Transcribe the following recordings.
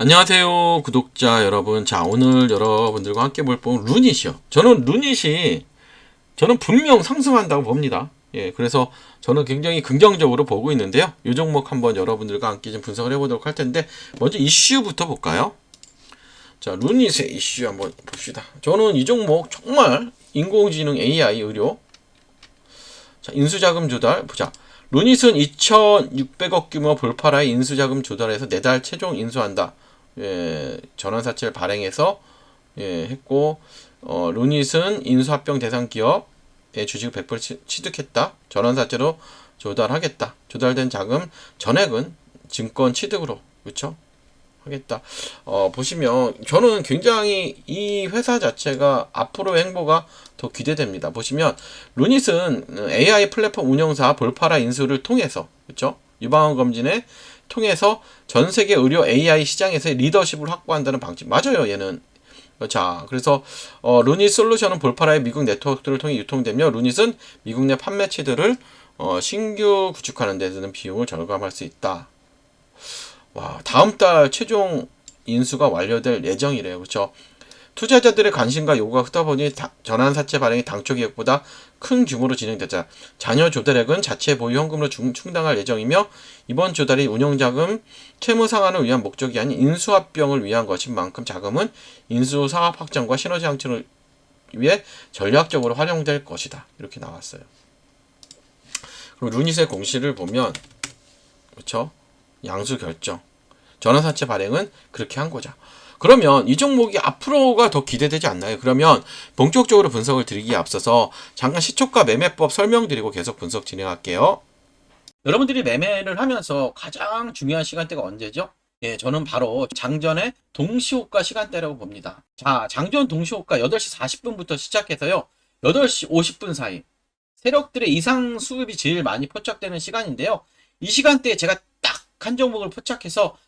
안녕하세요 구독자 여러분. 자 오늘 여러분들과 함께 볼 본 루닛이요. 저는 루닛이 저는 분명 상승한다고 봅니다. 예 그래서 저는 굉장히 긍정적으로 보고 있는데요. 이 종목 한번 여러분들과 함께 좀 분석을 해보도록 할 텐데 먼저 이슈부터 볼까요? 자 루닛의 이슈 한번 봅시다. 저는 이 종목 정말 인공지능 AI 의료. 자 인수자금 조달 보자. 루닛은 2,600억 규모 볼파라의 인수자금 조달해서 내달 최종 인수한다. 예, 전환사채를 발행해서 예, 했고 어, 루닛은 인수합병 대상 기업의 주식을 100% 취- 취득했다. 전환사채로 조달하겠다. 조달된 자금 전액은 증권 취득으로 그렇죠? 하겠다. 어, 보시면 저는 굉장히 이 회사 자체가 앞으로의 행보가 더 기대됩니다. 보시면 루닛은 AI 플랫폼 운영사 볼파라 인수를 통해서 그렇죠? 유방암 검진에 통해서 전 세계 의료 AI 시장에서의 리더십을 확보한다는 방침 맞아요. 얘는 자, 그래서 어, 루닛 솔루션은 볼파라의 미국 네트워크들을 통해 유통되며 루닛은 미국 내 판매치들을 어, 신규 구축하는 데 드는 비용을 절감할 수 있다. 와, 다음 달 최종 인수가 완료될 예정이래요. 그렇죠? 투자자들의 관심과 요구가 크다 보니 다- 전환 사채 발행이 당초 계획보다 큰 규모로 진행되자 잔여 조달액은 자체 보유 현금으로 중- 충당할 예정이며 이번 조달이 운영자금 채무 상환을 위한 목적이 아닌 인수합병을 위한 것인 만큼 자금은 인수 사업 확장과 시너지 창출을 위해 전략적으로 활용될 것이다. 이렇게 나왔어요. 그럼 루닛의 공시를 보면 그렇죠? 양수 결정. 전환 사채 발행은 그렇게 한 거죠. 그러면 이 종목이 앞으로가 더 기대되지 않나요? 그러면 본격적으로 분석을 드리기에 앞서서 잠깐 시초가 매매법 설명드리고 계속 분석 진행할게요. 여러분들이 매매를 하면서 가장 중요한 시간대가 언제죠? 예, 저는 바로 장전의 동시호가 시간대라고 봅니다. 자, 장전 동시호가 8시 40분부터 시작해서요. 8시 50분 사이. 세력들의 이상 수급이 제일 많이 포착되는 시간인데요. 이 시간대에 제가 딱 한 종목을 포착해서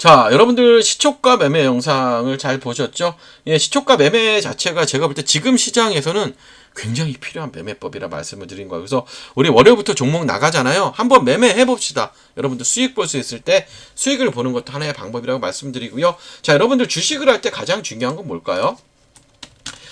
자, 여러분들 시초가 매매 영상을 잘 보셨죠? 예, 시초가 매매 자체가 제가 볼 때 지금 시장에서는 굉장히 필요한 매매법이라 말씀을 드린 거예요. 그래서 우리 월요일부터 종목 나가잖아요. 한번 매매해 봅시다. 여러분들 수익 볼 수 있을 때 수익을 보는 것도 하나의 방법이라고 말씀드리고요. 자, 여러분들 주식을 할 때 가장 중요한 건 뭘까요?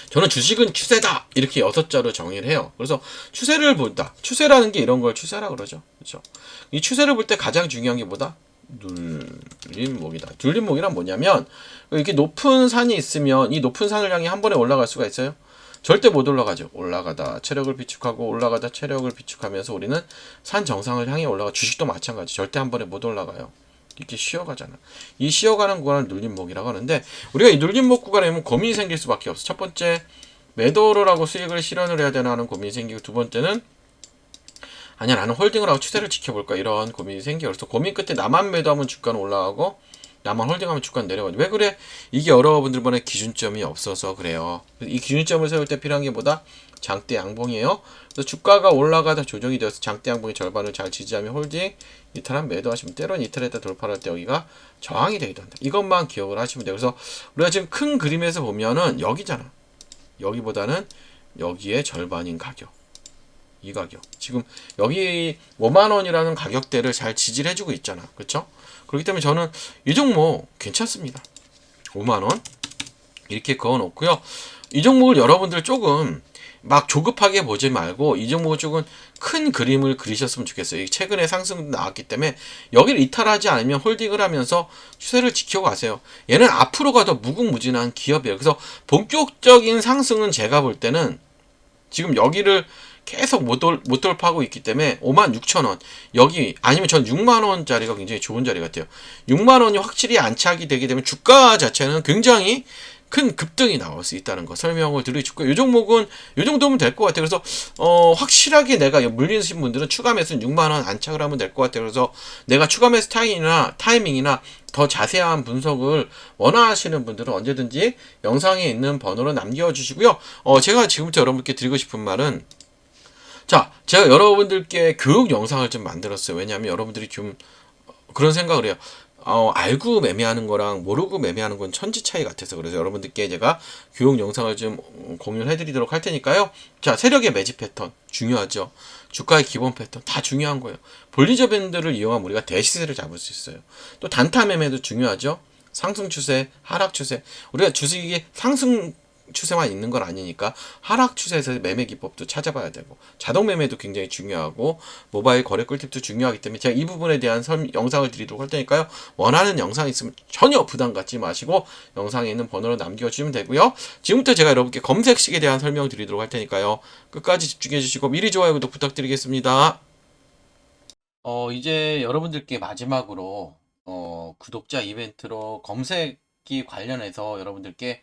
저는 주식은 추세다 이렇게 여섯 자로 정의를 해요. 그래서 추세를 본다. 추세라는 게 이런 걸 추세라 그러죠. 그렇죠? 이 추세를 볼 때 가장 중요한 게 뭐다? 눌림목이다. 눌림목이란 뭐냐면 이렇게 높은 산이 있으면 이 높은 산을 향해 한 번에 올라갈 수가 있어요. 절대 못 올라가죠. 올라가다 체력을 비축하고 올라가다 체력을 비축하면서 우리는 산 정상을 향해 올라가. 주식도 마찬가지. 절대 한 번에 못 올라가요. 이렇게 쉬어가잖아. 이 쉬어가는 구간을 눌림목이라고 하는데 우리가 이 눌림목 구간에 면 고민이 생길 수밖에 없어. 첫 번째 매도를 하고 수익을 실현을 해야 되나 하는 고민이 생기고 두 번째는 아니야 나는 홀딩을 하고 추세를 지켜볼까 이런 고민이 생겨. 그래서 고민 끝에 나만 매도하면 주가는 올라가고 나만 홀딩하면 주가는 내려가죠. 왜 그래? 이게 여러분들만의 기준점이 없어서 그래요. 이 기준점을 세울 때 필요한 게 뭐다? 장대 양봉이에요. 그래서 주가가 올라가다 조정이 되어서 장대 양봉의 절반을 잘 지지하면 홀딩, 이탈한 매도하시면 때론 이탈했다 돌파할 때 여기가 저항이 되기도 한다. 이것만 기억을 하시면 돼요. 그래서 우리가 지금 큰 그림에서 보면은 여기잖아. 여기보다는 여기에 절반인 가격. 이 가격. 지금 여기 5만 원이라는 가격대를 잘 지지를 해주고 있잖아. 그렇죠? 그렇기 때문에 저는 이 종목 괜찮습니다. 5만 원 이렇게 그어놓고요. 이 종목을 여러분들 조금 막 조급하게 보지 말고 이 종목을 조금 큰 그림을 그리셨으면 좋겠어요. 최근에 상승 나왔기 때문에 여기를 이탈하지 않으면 홀딩을 하면서 추세를 지켜가세요. 얘는 앞으로 가도 무궁무진한 기업이에요. 그래서 본격적인 상승은 제가 볼 때는 지금 여기를 계속 못, 돌, 못 돌파하고 있기 때문에 5만 6천 원 여기 아니면 전 6만 원짜리가 굉장히 좋은 자리 같아요. 6만 원이 확실히 안착이 되게 되면 주가 자체는 굉장히 큰 급등이 나올 수 있다는 거 설명을 드리고 이 종목은 이 정도면 될 것 같아요. 그래서 어, 확실하게 내가 물리신 분들은 추가 매수는 6만 원 안착을 하면 될 것 같아요. 그래서 내가 추가 매수 타임이나 타이밍이나 더 자세한 분석을 원하시는 분들은 언제든지 영상에 있는 번호로 남겨주시고요. 어, 제가 지금부터 여러분께 드리고 싶은 말은 자, 제가 여러분들께 교육 영상을 좀 만들었어요. 왜냐하면 여러분들이 좀 그런 생각을 해요. 어, 알고 매매하는 거랑 모르고 매매하는 건 천지 차이 같아서 그래서 여러분들께 제가 교육 영상을 좀 공유해 드리도록 할 테니까요. 자, 세력의 매집 패턴 중요하죠. 주가의 기본 패턴 다 중요한 거예요. 볼리저 밴드를 이용하면 우리가 대시세를 잡을 수 있어요. 또 단타 매매도 중요하죠. 상승 추세, 하락 추세. 우리가 주식이 상승 추세만 있는 건 아니니까 하락 추세에서 매매 기법도 찾아봐야 되고 자동 매매도 굉장히 중요하고 모바일 거래 꿀팁도 중요하기 때문에 제가 이 부분에 대한 설, 영상을 드리도록 할 테니까요. 원하는 영상 있으면 전혀 부담 갖지 마시고 영상에 있는 번호로 남겨주시면 되고요. 지금부터 제가 여러분께 검색식에 대한 설명 드리도록 할 테니까요. 끝까지 집중해 주시고 미리 좋아요 구독 부탁드리겠습니다. 어 이제 여러분들께 마지막으로 어 구독자 이벤트로 검색기 관련해서 여러분들께